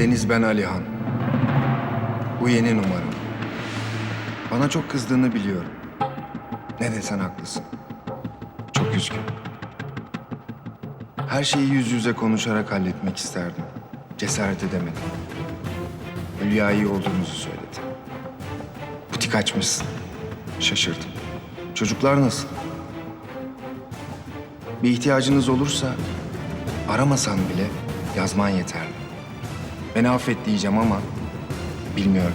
Deniz ben Alihan. Bu yeni numaram. Bana çok kızdığını biliyorum. Ne desen haklısın. Çok üzgün. Her şeyi yüz yüze konuşarak halletmek isterdim. Cesaret edemedim. Hülya iyi olduğunuzu söyledi. Butik açmışsın. Şaşırdım. Çocuklar nasıl? Bir ihtiyacınız olursa aramasan bile yazman yeterli. Beni affet diyeceğim ama bilmiyorum.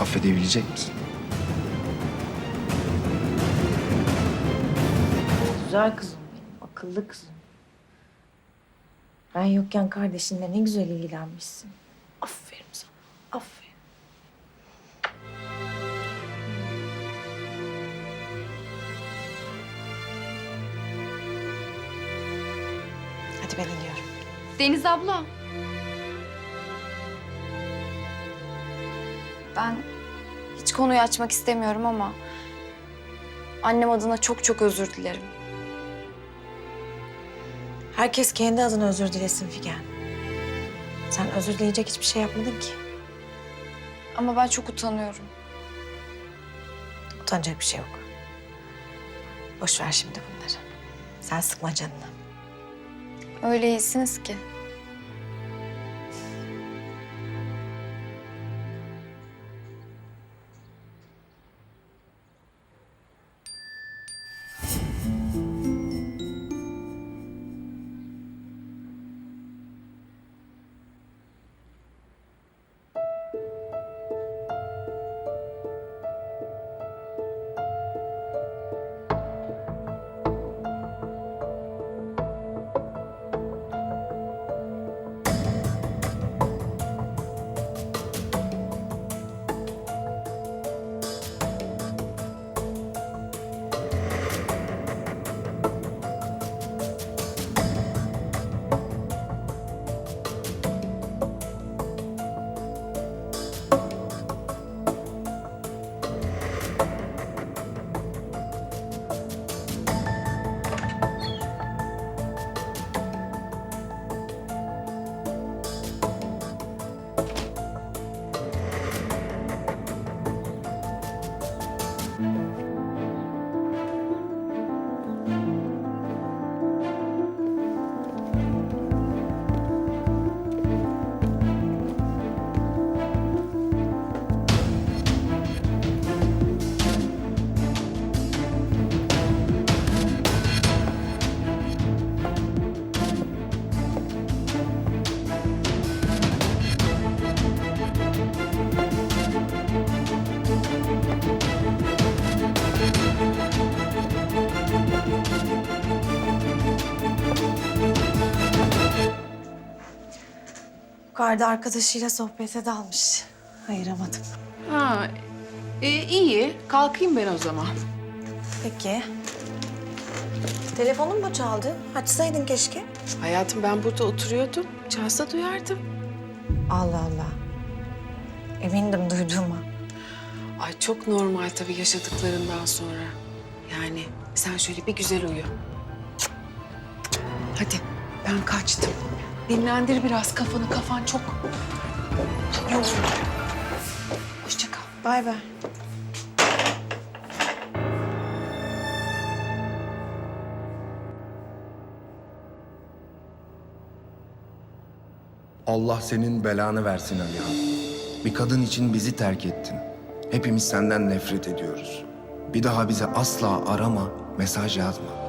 Affedebilecek misin? Güzel kızım benim, akıllı kızım. Ben yokken kardeşinle ne güzel ilgilenmişsin. Aferin sana, aferin. Hadi ben iniyorum. Deniz abla. Ben hiç konuyu açmak istemiyorum ama annem adına çok çok özür dilerim. Herkes kendi adına özür dilesin Figen. Sen özür dileyecek hiçbir şey yapmadın ki. Ama ben çok utanıyorum. Utanacak bir şey yok. Boş ver şimdi bunları. Sen sıkma canını. Öyle iyisiniz ki. Yukarıda arkadaşıyla sohbete dalmış. Ayıramadım. Ha, e, iyi. Kalkayım ben o zaman. Peki. Telefonun mu çaldı? Açsaydın keşke. Hayatım ben burada oturuyordum. Çalsa duyardım. Allah Allah. Emindim duyduğuma. Ay çok normal tabii yaşadıklarından sonra. Yani sen şöyle bir güzel uyu. Hadi ben kaçtım. Dinlendir biraz kafanı. Kafan çok yoğun. Hoşça kal. Bay bay. Allah senin belanı versin Alihan. Bir kadın için bizi terk ettin. Hepimiz senden nefret ediyoruz. Bir daha bize asla arama, mesaj yazma.